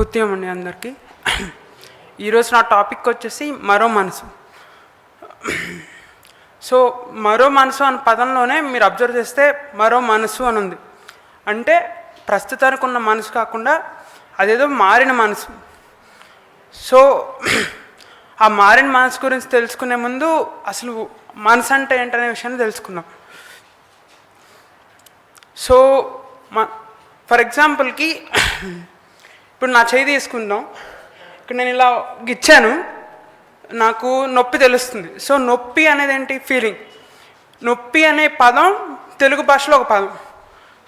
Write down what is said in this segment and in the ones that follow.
పుత్యం అండి అందరికీ. ఈరోజు నా టాపిక్ వచ్చేసి మరో మనసు. సో మరో మనసు అనే పదంలోనే మీరు అబ్జర్వ్ చేస్తే మరో మనసు అని ఉంది. అంటే ప్రస్తుతానికి ఉన్న మనసు కాకుండా అదేదో మారిన మనసు. సో ఆ మారిన మనసు గురించి తెలుసుకునే ముందు అసలు మనసు అంటే ఏంటనే విషయాన్ని తెలుసుకుందాం. సో మ ఫర్ ఎగ్జాంపుల్కి ఇప్పుడు నా చేయి తీసుకుందాం. ఇక్కడ నేను ఇలా గిచ్చాను. నాకు నొప్పి తెలుస్తుంది. సో నొప్పి అనేది ఏంటి ఫీలింగ్ నొప్పి అనే పదం తెలుగు భాషలో ఒక పదం.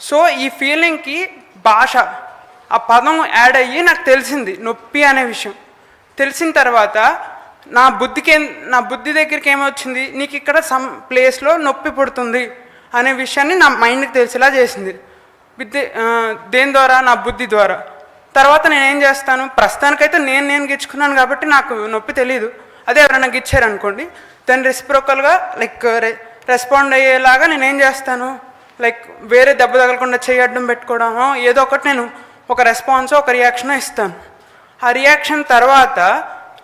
సో ఈ ఫీలింగ్కి భాష. ఆ పదం యాడ్ అయ్యి నాకు తెలిసింది నొప్పి అనే విషయం. తెలిసిన తర్వాత నా బుద్ధికి నా బుద్ధి దగ్గరికి ఏమొచ్చింది? నీకు ఇక్కడ సమ్ ప్లేస్లో నొప్పి పుడుతుంది అనే విషయాన్ని నా మైండ్కి తెలిసేలా చేసింది. విద్య దేని ద్వారా? నా బుద్ధి ద్వారా. తర్వాత నేనేం చేస్తాను? ప్రస్తుతానికైతే నేను నేను గిచ్చుకున్నాను కాబట్టి నాకు నొప్పి తెలియదు అదే ఎవరైనా గిచ్చారనుకోండి దాన్ని రెసిప్రోకల్గా లైక్ రెస్పాండ్ అయ్యేలాగా నేనేం చేస్తాను? లైక్ వేరే దెబ్బ తగలకుండా చేయడం పెట్టుకోవడమో ఏదో ఒకటి నేను ఒక రెస్పాన్స్ ఒక రియాక్షన్ ఇస్తాను. ఆ రియాక్షన్ తర్వాత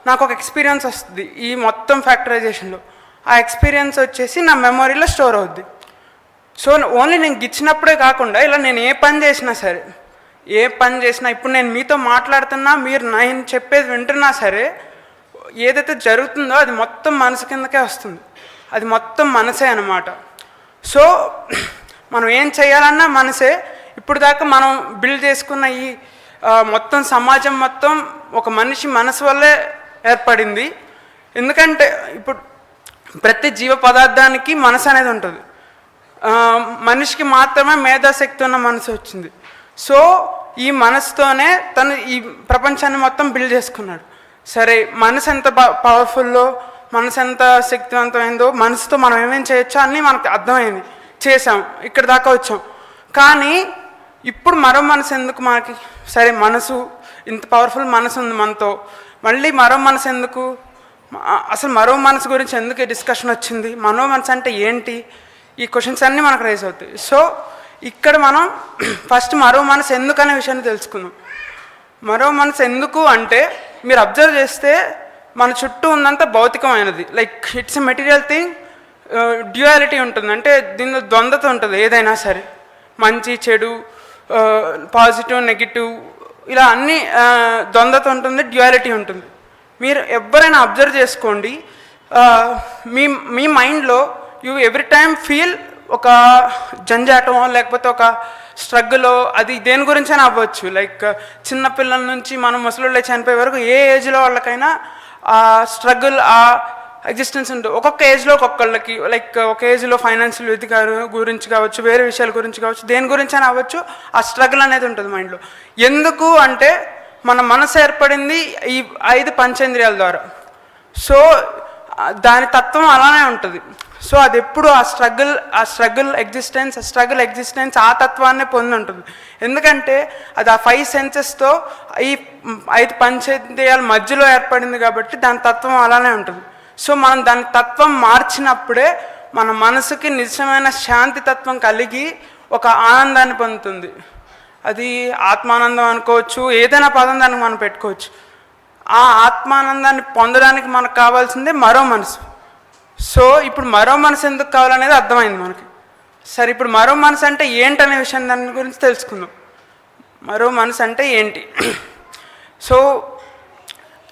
నాకు ఒక ఎక్స్పీరియన్స్ వస్తుంది ఈ మొత్తం ఫ్యాక్టరైజేషన్లో ఆ ఎక్స్పీరియన్స్ వచ్చేసి నా మెమొరీలో స్టోర్ అవుద్ది. సో ఓన్లీ నేను గిచ్చినప్పుడే కాకుండా ఇలా నేను ఏ పని చేసినా సరే ఏ పని చేసినా ఇప్పుడు నేను మీతో మాట్లాడుతున్నా మీరు నేను చెప్పేది వింటున్నా సరే ఏదైతే జరుగుతుందో అది మొత్తం మనసు కిందకే వస్తుంది. అది మొత్తం మనసే అన్నమాట. సో మనం ఏం చేయాలన్నా మనసే. ఇప్పుడు దాకా మనం బిల్డ్ చేసుకున్న ఈ మొత్తం సమాజం మొత్తం ఒక మనిషి మనసు వల్లే ఏర్పడింది. ఎందుకంటే ఇప్పుడు ప్రతి జీవ పదార్థానికి మనసు అనేది ఉంటుంది. మనిషికి మాత్రమే మేధాశక్తి ఉన్న మనసు వచ్చింది. సో ఈ మనసుతోనే తను ఈ ప్రపంచాన్ని మొత్తం బిల్డ్ చేసుకున్నాడు. సరే మనసు ఎంత పవర్ఫుల్లో మనసు ఎంత శక్తివంతమైందో మనసుతో మనం ఏమేం చేయొచ్చో అన్నీ మనకు అర్థమైంది. చేసాం ఇక్కడ దాకా వచ్చాం. కానీ ఇప్పుడు మరో మనసు ఎందుకు మనకి? సరే మనసు ఇంత పవర్ఫుల్ మనసు ఉంది మనతో. మళ్ళీ మరో మనసు ఎందుకు? అసలు మరో మనసు గురించి ఎందుకు డిస్కషన్ వచ్చింది? మనో మనసు అంటే ఏంటి? ఈ క్వశ్చన్స్ అన్నీ మనకు రైజ్ అవుతాయి. సో ఇక్కడ మనం ఫస్ట్ మరో మనసు ఎందుకు అనే విషయాన్ని తెలుసుకుందాం. మరో మనసు ఎందుకు అంటే మీరు అబ్జర్వ్ చేస్తే మన చుట్టూ ఉందంతా భౌతికమైనది. Like it's a material thing duality ఉంటుంది. అంటే దీనిలో ద్వంద్వత ఉంటుంది ఏదైనా సరే. మంచి చెడు uh, పాజిటివ్ నెగిటివ్ ఇలా అన్ని uh, ద్వంద్వత ఉంటుంది డ్యూయాలిటీ ఉంటుంది. మీరు ఎవరైనా అబ్జర్వ్ చేసుకోండి uh, మీ మీ మైండ్లో యూ ఎవ్రీ టైమ్ ఫీల్ ఒక జంజాటం లేకపోతే ఒక స్ట్రగుల్ అది దేని గురించైనా అవ్వచ్చు. లైక్ చిన్నపిల్లల నుంచి మనం ముసలిళ్ళే చనిపోయే వరకు ఏ ఏజ్లో వాళ్ళకైనా ఆ స్ట్రగుల్ ఆ ఎగ్జిస్టెన్స్ ఉంటుంది. ఒక్కొక్క ఏజ్లో ఒక్కొక్కళ్ళకి లైక్ ఒక ఏజ్లో ఫైనాన్షియల్ ఇది గురించి కావచ్చు వేరే విషయాల గురించి కావచ్చు దేని గురించి అయినా అవ్వచ్చు ఆ స్ట్రగుల్ అనేది ఉంటుంది మైండ్లో ఎందుకు అంటే మన మనసు ఏర్పడింది ఈ ఐదు పంచేంద్రియాల ద్వారా. సో దాని తత్వం అలానే ఉంటుంది. సో అది ఎప్పుడు ఆ స్ట్రగుల్ ఆ స్ట్రగుల్ ఎగ్జిస్టెన్స్ ఆ స్ట్రగుల్ ఎగ్జిస్టెన్స్ ఆ తత్వాన్నే పొంది ఉంటుంది. ఎందుకంటే అది ఆ ఫైవ్ సెన్సెస్తో ఈ ఐదు పంచేంద్రియాల మధ్యలో ఏర్పడింది కాబట్టి దాని తత్వం అలానే ఉంటుంది. సో మనం దాని తత్వం మార్చినప్పుడే మన మనసుకి నిజమైన శాంతి తత్వం కలిగి ఒక ఆనందాన్ని పొందుతుంది. అది ఆత్మానందం అనుకోవచ్చు ఏదైనా పదం దానికి మనం పెట్టుకోవచ్చు. ఆ ఆత్మానందాన్ని పొందడానికి మనకు కావాల్సిందే మరో మనసు. సో ఇప్పుడు మరో మనసు ఎందుకు కావాలనేది అర్థమైంది మనకి. సరే ఇప్పుడు మరో మనసు అంటే ఏంటనే విషయం దాని గురించి తెలుసుకుందాం. మరో మనసు అంటే ఏంటి? సో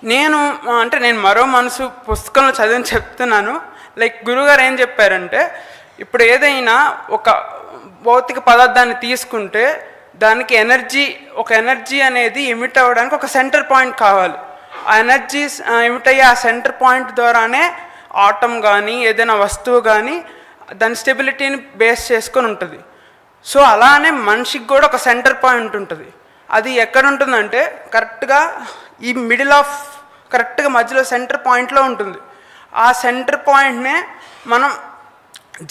నేను అంటే నేను మరో మనసు పుస్తకంలో చదివి చెప్తున్నాను. లైక్ గురుగారు ఏం చెప్పారంటే ఇప్పుడు ఏదైనా ఒక భౌతిక పదార్థాన్ని తీసుకుంటే దానికి ఎనర్జీ ఒక ఎనర్జీ అనేది ఎమిట్ అవ్వడానికి ఒక సెంటర్ పాయింట్ కావాలి. ఆ ఎనర్జీ ఎమిట్ అయ్యే ఆ సెంటర్ పాయింట్ ద్వారానే ఆటం కానీ ఏదైనా వస్తువు కానీ దాని స్టెబిలిటీని బేస్ చేసుకొని ఉంటుంది. సో అలానే మనిషికి కూడా ఒక సెంటర్ పాయింట్ ఉంటుంది. అది ఎక్కడ ఉంటుందంటే కరెక్ట్గా ఈ మిడిల్ ఆఫ్ కరెక్ట్గా మధ్యలో సెంటర్ పాయింట్లో ఉంటుంది. ఆ సెంటర్ పాయింట్నే మనం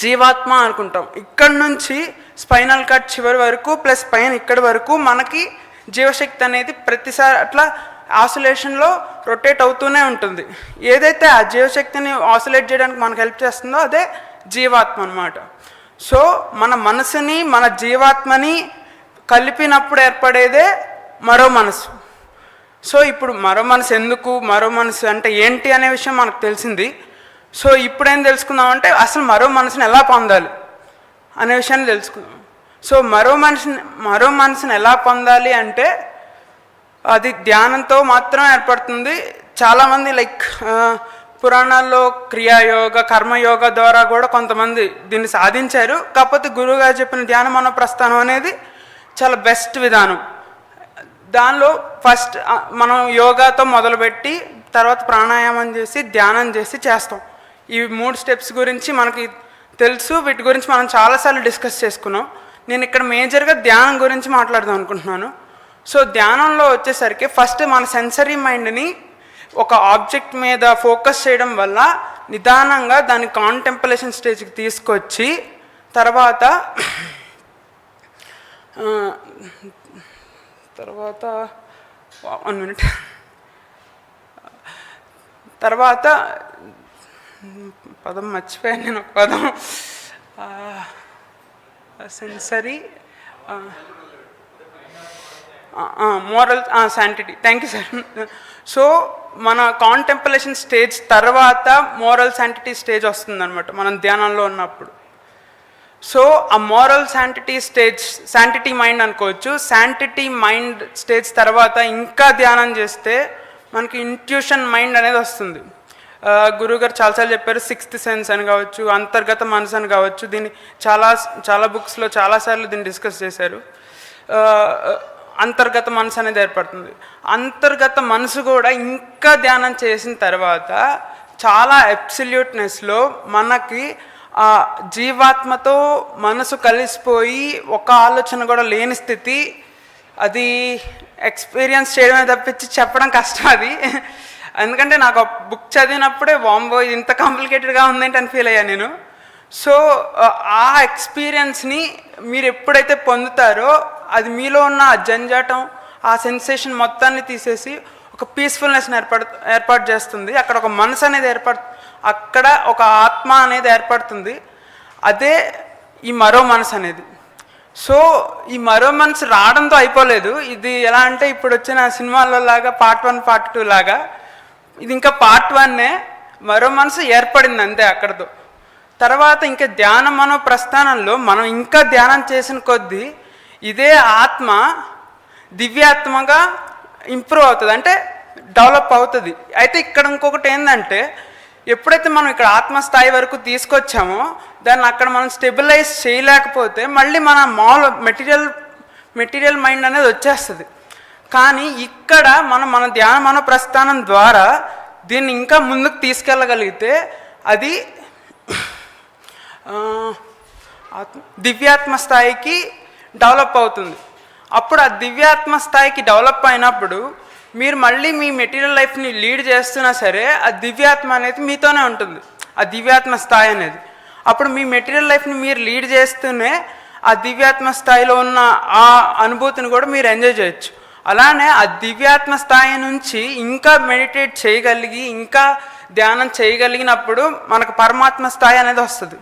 జీవాత్మ అనుకుంటాం. ఇక్కడ నుంచి స్పైనల్ కట్ చివరి వరకు ప్లస్ పైన ఇక్కడి వరకు మనకి జీవశక్తి అనేది ప్రతిసారి అట్లా ఆసులేషన్లో రొటేట్ అవుతూనే ఉంటుంది. ఏదైతే ఆ జీవశక్తిని ఆసులేట్ చేయడానికి మనకు హెల్ప్ చేస్తుందో అదే జీవాత్మ అన్నమాట. సో మన మనసుని మన జీవాత్మని కలిపినప్పుడు ఏర్పడేదే మరో మనసు. సో ఇప్పుడు మరో మనసు ఎందుకు మరో మనసు అంటే ఏంటి అనే విషయం మనకు తెలిసింది. సో ఇప్పుడేం తెలుసుకుందామంటే అసలు మరో మనసుని ఎలా పొందాలి అనే విషయాన్ని తెలుసుకుందాం. సో మరో మనిషిని మరో మనసుని ఎలా పొందాలి అంటే అది ధ్యానంతో మాత్రం ఏర్పడుతుంది. చాలామంది లైక్ పురాణాల్లో క్రియాయోగ కర్మయోగ ద్వారా కూడా కొంతమంది దీన్ని సాధించారు. కాకపోతే గురువుగారు చెప్పిన ధ్యాన మన ప్రస్థానం అనేది చాలా బెస్ట్ విధానం. దానిలో ఫస్ట్ మనం యోగాతో మొదలుపెట్టి తర్వాత ప్రాణాయామం చేసి ధ్యానం చేసి చేస్తాం. ఈ మూడు స్టెప్స్ గురించి మనకి తెలుసు. వీటి గురించి మనం చాలాసార్లు డిస్కస్ చేసుకున్నాం. నేను ఇక్కడ మేజర్గా ధ్యానం గురించి మాట్లాడదాం అనుకుంటున్నాను. సో ధ్యానంలో వచ్చేసరికి ఫస్ట్ మన సెన్సరీ మైండ్ని ఒక ఆబ్జెక్ట్ మీద ఫోకస్ చేయడం వల్ల నిదానంగా దాన్ని కాంటెంపలేషన్ స్టేజ్కి తీసుకొచ్చి తర్వాత తర్వాత వన్ మినిట్ తర్వాత పదం మర్చిపోయాను నేను ఒక పదం. Sensory moral sanctity thank you sir so మన కాంటెంపలేషన్ స్టేజ్ తర్వాత మోరల్ శాంటిటీ స్టేజ్ వస్తుందన్నమాట మనం ధ్యానంలో ఉన్నప్పుడు. సో ఆ moral sanctity stage sanctity mind అనుకోవచ్చు. శాంటిటీ మైండ్ స్టేజ్ తర్వాత ఇంకా ధ్యానం చేస్తే మనకి ఇంట్యూషన్ మైండ్ అనేది వస్తుంది. ఆ, గురువుగారు చాలాసార్లు చెప్పారు సిక్స్త్ సెన్స్ అని కావచ్చు అంతర్గత మనసు అని కావచ్చు దీన్ని చాలా చాలా బుక్స్లో చాలాసార్లు దీన్ని డిస్కస్ చేశారు. అంతర్గత మనసు అనేది ఏర్పడుతుంది. అంతర్గత మనసు కూడా ఇంకా ధ్యానం చేసిన తర్వాత చాలా ఎబ్సల్యూట్నెస్లో మనకి ఆ జీవాత్మతో మనసు కలిసిపోయి ఒక ఆలోచన కూడా లేని స్థితి. అది ఎక్స్పీరియన్స్ చేయడమే తప్పించి చెప్పడం కష్టం అది. ఎందుకంటే నాకు బుక్ చదివినప్పుడే వాంబో ఇంత కాంప్లికేటెడ్గా ఉందేంటి? అని ఫీల్ అయ్యాను నేను. సో ఆ ఎక్స్పీరియన్స్ని మీరు ఎప్పుడైతే పొందుతారో అది మీలో ఉన్న ఆ జంజాటం ఆ సెన్సేషన్ మొత్తాన్ని తీసేసి ఒక పీస్ఫుల్నెస్ని ఏర్పడు ఏర్పాటు చేస్తుంది. అక్కడ ఒక మనసు అనేది ఏర్పడు అక్కడ ఒక ఆత్మ అనేది ఏర్పడుతుంది. అదే ఈ మరో మనసు అనేది. సో ఈ మరో మనసు రావడంతో అయిపోలేదు. ఇది ఎలా అంటే ఇప్పుడు వచ్చిన సినిమాల్లో లాగా పార్ట్ వన్ పార్ట్ టూ లాగా. ఇది ఇంకా పార్ట్ వన్నే మరో మనసు ఏర్పడింది అంతే అక్కడతో. తర్వాత ఇంకా ధ్యానం మనో ప్రస్థానంలో మనం ఇంకా ధ్యానం చేసిన కొద్దీ ఇదే ఆత్మ దివ్యాత్మగా ఇంప్రూవ్ అవుతుంది. అంటే డెవలప్ అవుతుంది. అయితే ఇక్కడ ఇంకొకటి ఏంటంటే ఎప్పుడైతే మనం ఇక్కడ ఆత్మస్థాయి వరకు తీసుకొచ్చామో దాన్ని అక్కడ మనం స్టెబిలైజ్ చేయలేకపోతే మళ్ళీ మన మాల్ మెటీరియల్ మెటీరియల్ మైండ్ అనేది వచ్చేస్తుంది. కానీ ఇక్కడ మనం మన ధ్యాన మన ప్రస్థానం ద్వారా దీన్ని ఇంకా ముందుకు తీసుకెళ్ళగలిగితే అది దివ్యాత్మ స్థాయికి డెవలప్ అవుతుంది. అప్పుడు ఆ దివ్యాత్మ స్థాయికి డెవలప్ అయినప్పుడు మీరు మళ్ళీ మీ మెటీరియల్ లైఫ్ని లీడ్ చేస్తున్నా సరే ఆ దివ్యాత్మ అనేది మీతోనే ఉంటుంది. ఆ దివ్యాత్మ స్థాయి అనేది. అప్పుడు మీ మెటీరియల్ లైఫ్ని మీరు లీడ్ చేస్తూనే ఆ దివ్యాత్మ స్థాయిలో ఉన్న ఆ అనుభూతిని కూడా మీరు ఎంజాయ్ చేయొచ్చు. అలానే ఆ దివ్యాత్మ స్థాయి నుంచి ఇంకా మెడిటేట్ చేయగలిగి ఇంకా ధ్యానం చేయగలిగినప్పుడు మనకు పరమాత్మ స్థాయి అనేది వస్తుంది.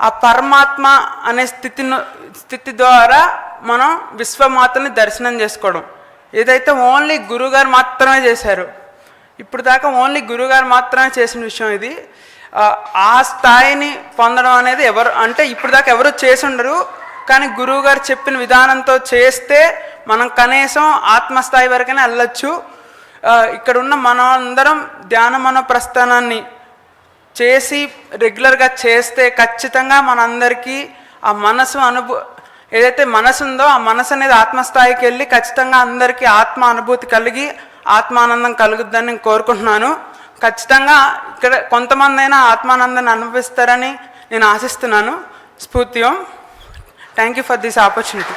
ఆ పరమాత్మ అనే స్థితిని స్థితి ద్వారా మనం విశ్వమాతని దర్శనం చేసుకోవడం. ఏదైతే ఓన్లీ గురుగారు మాత్రమే చేశారు ఇప్పుడు దాకా ఓన్లీ గురుగారు మాత్రమే చేసిన విషయం ఇది. ఆ, స్థాయిని పొందడం అనేది ఎవరు అంటే ఇప్పుడు దాకా ఎవరు చేసి ఉండరు కానీ గురువు గారు చెప్పిన విధానంతో చేస్తే మనం కనీసం ఆత్మస్థాయి వరకైనా వెళ్ళొచ్చు. ఇక్కడ ఉన్న మనం అందరం ధ్యాన మన ప్రస్థానాన్ని చేసి రెగ్యులర్గా చేస్తే ఖచ్చితంగా మనందరికీ ఆ మనసు అనుభూ ఏదైతే మనసు ఉందో ఆ మనసు అనేది ఆత్మస్థాయికి వెళ్ళి ఖచ్చితంగా అందరికీ ఆత్మ అనుభూతి కలిగి ఆత్మానందం కలుగుద్దని నేను కోరుకుంటున్నాను. ఖచ్చితంగా ఇక్కడ కొంతమంది అయినా ఆత్మానందాన్ని అనుభవిస్తారని నేను ఆశిస్తున్నాను. స్ఫూర్తియం. Thank you for this opportunity.